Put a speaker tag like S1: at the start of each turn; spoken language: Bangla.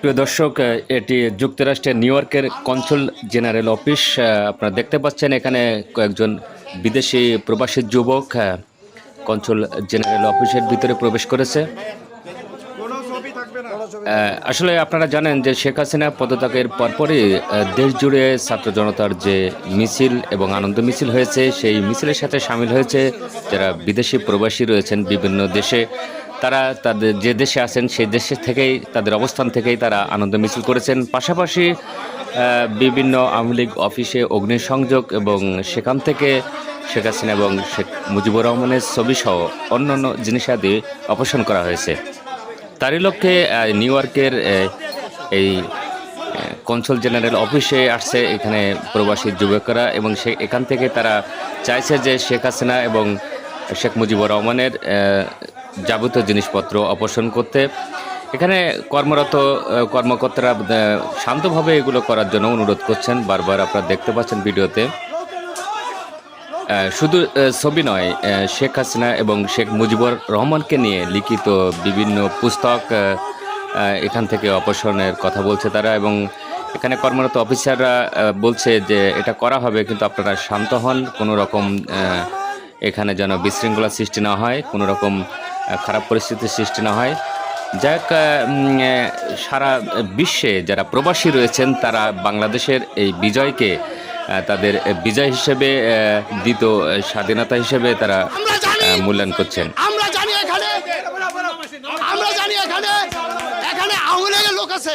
S1: প্রিয় দর্শক এটি যুক্তরাষ্ট্রের নিউ ইয়র্কের কনসুল জেনারেল অফিস। আপনারা দেখতে পাচ্ছেন এখানে কয়েকজন বিদেশি প্রবাসী যুবক কনসুল জেনারেল অফিসের ভিতরে প্রবেশ করেছে। আসলে আপনারা জানেন যে শেখ হাসিনা পদত্যাগের পরপরই দেশ জুড়ে ছাত্র জনতার যে মিছিল এবং আনন্দ মিছিল হয়েছে, সেই মিছিলের সাথে সামিল হয়েছে যারা বিদেশি প্রবাসী রয়েছেন বিভিন্ন দেশে। তারা তাদের যে দেশে আছেন, সেই দেশে থেকেই, তাদের অবস্থান থেকেই তারা আনন্দ মিছিল করেছেন। পাশাপাশি বিভিন্ন আওয়ামী লীগ অফিসে অগ্নিসংযোগ এবং সেখান থেকে শেখ হাসিনা এবং শেখ মুজিবুর রহমানের ছবিসহ অন্যান্য জিনিসাদি অপসারণ করা হয়েছে। তারই লক্ষ্যে নিউ ইয়র্কের এই কনসুল জেনারেল অফিসে আসছে এখানে প্রবাসী যুবকরা এবং সে, এখান থেকে তারা চাইছে যে শেখ হাসিনা এবং শেখ মুজিবুর রহমানের যাবতীয় জিনিসপত্র অপসারণ করতে। এখানে কর্মরত কর্মকর্তারা শান্তভাবে এগুলো করার জন্য অনুরোধ করছেন। বারবার আপনারা দেখতে পাচ্ছেন ভিডিওতে। শুধু ছবি নয় শেখ হাসিনা এবং শেখ মুজিবুর রহমানকে নিয়ে লিখিত বিভিন্ন পুস্তক এখান থেকে অপসারণের কথা বলছে তারা এবং এখানে কর্মরত অফিসাররা বলছে যে এটা করা হবে কিন্তু আপনারা শান্ত হন। কোনো রকম এখানে যেন বিশৃঙ্খলা সৃষ্টি না হয় কোনো রকম খারাপ পরিস্থিতির সৃষ্টি না হয়। যাক সারা বিশ্বে যারা প্রবাসী রয়েছেন তারা বাংলাদেশের এই বিজয়কে তাদের বিজয় হিসেবে দ্বিত স্বাধীনতা হিসেবে তারা মূল্যায়ন করছেন।
S2: আমরা জানি এখানে আমরা জানি এখানে এখানে আওয়ামী লোক আছে।